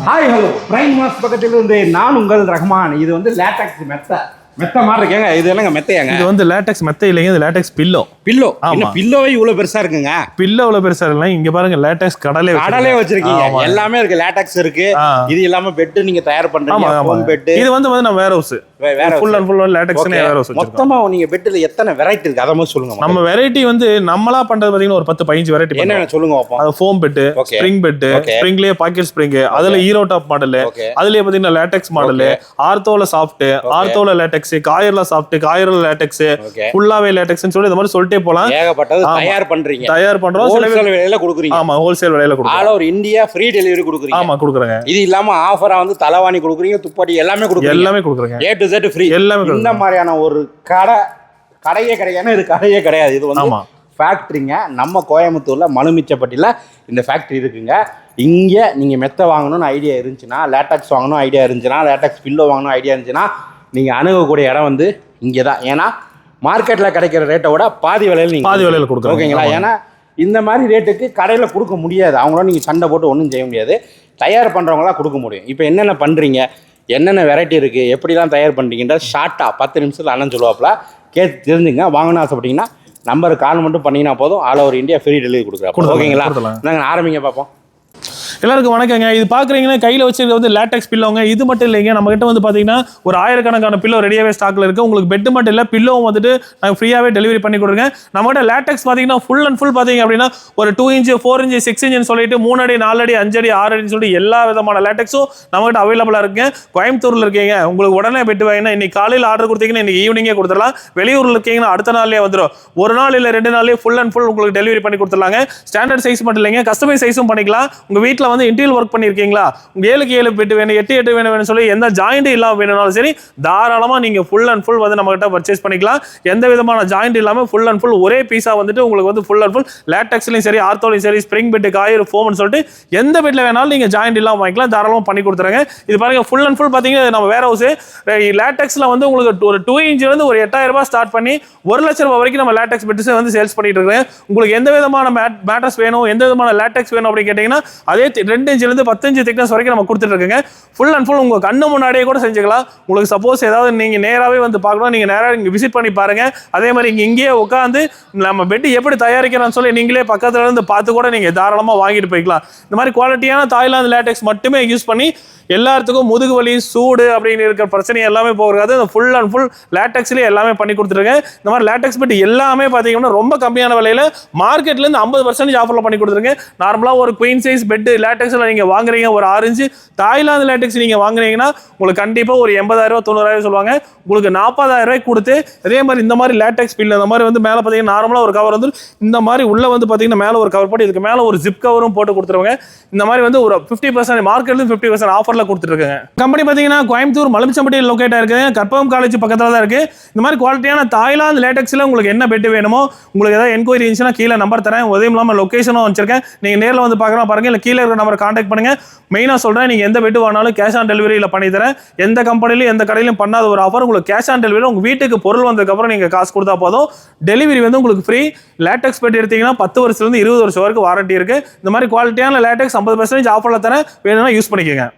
Hi hello prime mass பக்கத்தில் இருந்து நான் உங்கள் ரஹ்மான். இது வந்து லேட்டக்ஸ் மெத்த. மெத்த மாதிரி இருக்கேங்க. இது என்னங்க மெத்தையாங்க? இது வந்து லேட்டக்ஸ் மெத்த இல்லைங்க. இது லேட்டக்ஸ் பில்லோ பில்லோ ஆமா. பில்லோவே இவ்வளவு பெருசா இருக்குங்க? பில்லோ அவ்வளவு பெருசா இல்லை இங்க பாருங்க லேட்டக்ஸ் கடலே கடலே வச்சிருக்கீங்க. எல்லாமே இருக்கு. லேட்டக்ஸ் இருக்கு. இது இல்லாம பெட் நீங்க தயார் பண்றீங்க. பெட் இது வந்து நம்ம வேற ஹவுஸ் வேற ஃபுல் அண்ட் ஃபுல் லேட்டக்ஸ்னே வேற மொத்தமா நீங்க பெட்ல எத்தனை வெரைட்டி இருக்கு? அதை மாதிரி சொல்லுங்க நம்ம வெரைட்டி வந்து நம்மளா பண்றது பாத்தீங்கன்னா ஒரு பத்து பதினஞ்சு வெரைட்டி என்ன சொல்லுங்க பார்ப்போம். அது ஃபோம் Okay. ஸ்ப்ரிங். ஸ்ப்ரிங்லயே பாக்கெட் ஸ்ப்ரிங் அதுல ஹீரோ டாப் மாடல். அதுலயே பாத்தீங்கன்னா லேட்டக்ஸ் மாடல் ஆர்த்தோல சாஃப்ட் ஆர்த்தோல லேட்டக்ஸ் காயர்ல சாஃப்ட் காயர்ல லேட்டக்ஸ். ஃபுல்லாவே லேட்டக்ஸ்னு சொல்லி இந்த மாதிரி சொல்லிட்டே போலாம். ஏகப்பட்டது. தயார் பண்றீங்க. தயார் பண்றோம். ஹோல்சேல் விலையில கொடுக்குறீங்க. ஆமா ஹோல்சேல் விலையில கொடுக்குறோம். All over India free delivery கொடுக்குறீங்க. ஆமா கொடுக்குறேங்க. இது இல்லாம ஆஃபரா வந்து தலைவாணி கொடுக்குறீங்க துப்பாட்டி எல்லாமே கொடுக்குறீங்க. எல்லாமே கொடுக்குறேங்க. ஏ டு Z ஃப்ரீ எல்லாமே இந்த. மாதிரியான ஒரு கடை கடையே கிடையாது. இது கடையே கிடையாது. இது வந்து. ஃபேக்ட்ரிங்க நம்ம கோயம்புத்தூர்ல மலுமிச்சப்பட்டியில் இந்த ஃபேக்ட்ரி இருக்குங்க. இங்கே நீங்கள் மெத்த வாங்கணும்னு ஐடியா இருந்துச்சுன்னா லேட்டக்ஸ் வாங்கணும் ஐடியா இருந்துச்சுன்னா லேட்டக்ஸ் பில்லோ வாங்கணும் ஐடியா இருந்துச்சுன்னா நீங்கள் அணுகக்கூடிய இடம் வந்து இங்கே தான் ஏன்னா மார்க்கெட்டில் கிடைக்கிற ரேட்டை விட பாதி விலையில நீங்கள் பாதி விலையில கொடுக்குறோம். ஓகேங்களா. ஏன்னா இந்த மாதிரி ரேட்டுக்கு கடையில் கொடுக்க முடியாது. அவங்கள நீங்கள் சண்டை போட்டு ஒன்றும் செய்ய முடியாது. தயார் பண்ணுறவங்களாம் கொடுக்க முடியும். இப்போ என்னென்ன பண்ணுறீங்க என்னென்ன வெரைட்டி இருக்குது எப்படிலாம் தயார் பண்ணுறீங்கன்ற ஷார்ட்டாக பத்து நிமிஷத்தில் அண்ணன் சொல்லுவாப்புல. கேட்டு தெரிஞ்சுங்க. வாங்கணும்னு ஆசைப்பட்டீங்கன்னா நம்பருக்கு கால் மட்டும் பண்ணீங்கன்னா போதும். All over India free delivery கொடுத்துடலாம், ஓகேங்களா. நாங்கள் ஆரம்பிங்க பார்ப்போம். எல்லாருக்கும் வணக்கங்க. இது பார்க்குறீங்கன்னா கையில் வச்சுருக்க வந்து லேட்டக்ஸ் பில்லோங்க. இது மட்டும் இல்லைங்க. நம்மகிட்ட வந்து பார்த்தீங்கன்னா ஒரு ஆயிரக்கணக்கான பில்லோ ரெடியாகவே ஸ்டாக்ல இருக்கு. உங்களுக்கு பெட் மட்டும் இல்லை பில்லோவும் வந்துட்டு நாங்கள் ஃப்ரீயாகவே டெலிவரி பண்ணி கொடுங்க நம்மகிட்ட லேட்டக்ஸ் பார்த்தீங்கன்னா ஃபுல் அண்ட் ஃபுல் பார்த்தீங்க அப்படின்னா ஒரு two inch four inch six இன்ச்சுன்னு சொல்லிட்டு மூணு அடி நாலு அடி அஞ்சு அடி ஆறு அடின்னு சொல்லிட்டு எல்லா விதமான லேட்டக்ஸும் நம்மகிட்ட அவைலபிளாக இருக்குங்க. கோயம்புத்தூரில் இருக்கீங்க. உங்களுக்கு உடனே பெட் வாங்கினா இன்னைக்கு காலையில் ஆர்டர் கொடுத்தீங்கன்னா இன்னைக்கு ஈவினிங்கே கொடுத்துடலாம். வெளியூரில் இருக்கீங்கன்னா அடுத்த நாள்லேயே வந்துடும் ஒரு நாள் இல்லை ரெண்டு நாள்லயே ஃபுல் அண்ட் ஃபுல் உங்களுக்கு டெலிவரி பண்ணி கொடுத்துடலாங்க. ஸ்டாண்டர்ட் சைஸ் மட்டும் இல்லைங்க. கஸ்டமைஸ் சைஸும் பண்ணிக்கலாம். உங்கள் வீட்டில் வந்து இன்டீரியல் ஒர்க் பண்ணியிருக்கீங்களா உங்கள் ஏழுக்கு ஏழு பெட்டு வேணும் எட்டு எட்டு வேணும் வேணும் சொல்லி எந்த ஜாயிண்ட் இல்லாமல் வேணும்னாலும் சரி தாராளமாக நீங்கள் ஃபுல் அண்ட் ஃபுல் வந்து நம்மகிட்ட பர்ச்சேஸ் பண்ணிக்கலாம். எந்த விதமான ஜாயிண்ட் இல்லாமல் ஃபுல் அண்ட் ஃபுல் ஒரே பீஸாக வந்துட்டு உங்களுக்கு வந்து ஃபுல் அண்ட் ஃபுல் லேட்டக்ஸ்லையும் சரி ஆர்த்தோலையும் சரி ஸ்ப்ரிங் பெட்டு காயர் ஃபோம்னு சொல்லிட்டு எந்த பெட்டில் வேணாலும் நீங்கள் ஜாயிண்ட் இல்லாமல் வாங்கிக்கலாம். தாராளமாக பண்ணி கொடுத்துருங்க. இது பாருங்க ஃபுல் அண்ட் ஃபுல் பார்த்தீங்கன்னா நம்ம வேற ஹவுஸ் லேட்டக்ஸில் வந்து உங்களுக்கு ஒரு டூ இன்ச்ல இருந்து ஒரு எட்டாயிரம் ரூபாய் ஸ்டார்ட் பண்ணி ஒரு லட்ச ரூபாய் வரைக்கும் நம்ம லேட்டக்ஸ் பெட்ஸ் வந்து சேல்ஸ் பண்ணிட்டு இருக்கேன் உங்களுக்கு எந்த விதமான மேட்டர்ஸ் வேணும் எந்த விதமான லேட்டக்ஸ் வேணும் அப்படின்னு கேட்டிங்கன்னா அதே ரெண்டு இன்ச்ல பத்தஞ்சு திக்னஸ் வரைக்கும் நம்ம கொடுத்துட்ருக்கோங்க. ஃபுல் அண்ட் ஃபுல் உங்கள் கண்ணு முன்னாடியே கூட செஞ்சுக்கலாம். உங்களுக்கு சப்போஸ் ஏதாவது நீங்கள் நேராகவே வந்து பார்க்கணும். நீங்கள் நேராக இங்கே விசிட் பண்ணி பாருங்கள் அதே மாதிரி இங்கே இங்கேயே உட்காந்து நம்ம பெட் எப்படி தயாரிக்கிறோம்னு சொல்லி நீங்களே பக்கத்தில் இருந்து பார்த்து கூட நீங்கள் தாராளமாக வாங்கிட்டு போய்க்கலாம். இந்த மாதிரி குவாலிட்டியான தாய்லாந்து லேட்டெக்ஸ் மட்டுமே யூஸ் பண்ணி எல்லாத்துக்கும் முதுகு வலி சூடு அப்படின்னு இருக்கிற பிரச்சனை எல்லாமே போகிறது இந்த ஃபுல் அண்ட் ஃபுல் லேட்டக்ஸ்லேயே எல்லாமே பண்ணி கொடுத்துருக்கேன். இந்த மாதிரி லேட்டக்ஸ் பெட் எல்லாமே பார்த்தீங்கன்னா ரொம்ப கம்மியான விலையில் மார்க்கெட்லேருந்து ஐம்பது பர்சன்டேஜ் ஆஃபரில் பண்ணி கொடுத்துருங்க நார்மலாக ஒரு குயின் சைஸ் பெட்டு லேட்டக்ஸில் நீங்கள் வாங்குறீங்க ஒரு ஆரஞ்சு. தாய்லாந்து லேட்டக்ஸ் நீங்கள் வாங்குறீங்கன்னா உங்களுக்கு கண்டிப்பாக ஒரு எண்பதாயிரம் தொண்ணூறாயிரம் சொல்லுவாங்க. உங்களுக்கு நாற்பதாயிரரூவாய்க்கு கொடுத்து அதே மாதிரி இந்த மாதிரி லேட்டக்ஸ் பில் இந்த மாதிரி வந்து மேலே பார்த்தீங்கன்னா நார்மலாக ஒரு கவர் வந்து இந்த மாதிரி உள்ள வந்து பார்த்தீங்கன்னா மேலே ஒரு கவர் போட்டு இதுக்கு மேலே ஒரு ஜிப் கவரும் போட்டு கொடுத்துருவாங்க. இந்த மாதிரி வந்து ஒரு ஃபிஃப்டி பர்சன்ட் மார்க்கெட்லேயும் ஃபிஃப்டி பர்சன்ட் ஆஃபரில் கொடுத்துருக்காங்க. கம்பெனி பார்த்தீங்கன்னா கோயம்புத்தூர் மலுமிச்சம்பட்டியில் லொக்கேட் இருக்குது. கற்பகம் காலேஜ் பக்கத்தில் தான் இருக்குது இந்த மாதிரி குவாலிட்டியான தாய்லாந்து லேட்டக்ஸில் உங்களுக்கு என்ன பெட் வேணுமோ உங்களுக்கு ஏதாவது என்கொயரி இருந்துச்சுன்னா கீழே நம்பர் தரேன். உதயம் இல்லாமல் லொக்கேஷனும் வச்சிருக்கேன். நீங்கள் நேரில் வந்து பார்க்கலாம் பாருங்க. இல்லை கீழே இருக்கிற நம்பரை காண்டாக்ட் பண்ணுங்க. மெயினாக சொல்கிறேன் நீங்கள் எந்த பெட் வாங்கினாலும் கேஷ் ஆன் டெலிவரியில் பண்ணி தரேன். எந்த கம்பெனிலையும் எந்த கடையிலும் பண்ணாத ஒரு ஆஃபர் உங்களுக்கு கேஷ் ஆன் டெலிவரி உங்கள் வீட்டுக்கு பொருள் வந்ததுக்கப்புறம் நீங்கள் காசு கொடுத்தா போதும். டெலிவரி வந்து உங்களுக்கு ஃப்ரீ லேட்டக்ஸ் பெட் எடுத்தீங்கன்னா பத்து வருஷத்துலேருந்து இருபது வருஷம் வரைக்கும் வாரண்டி இருக்குது இந்த மாதிரி குவாலிட்டியான லேட்டக்ஸ் ஐம்பது பர்சன்டேஜ் ஆஃபரில் தரேன். வேணும்னா யூஸ் பண்ணிக்கோங்க.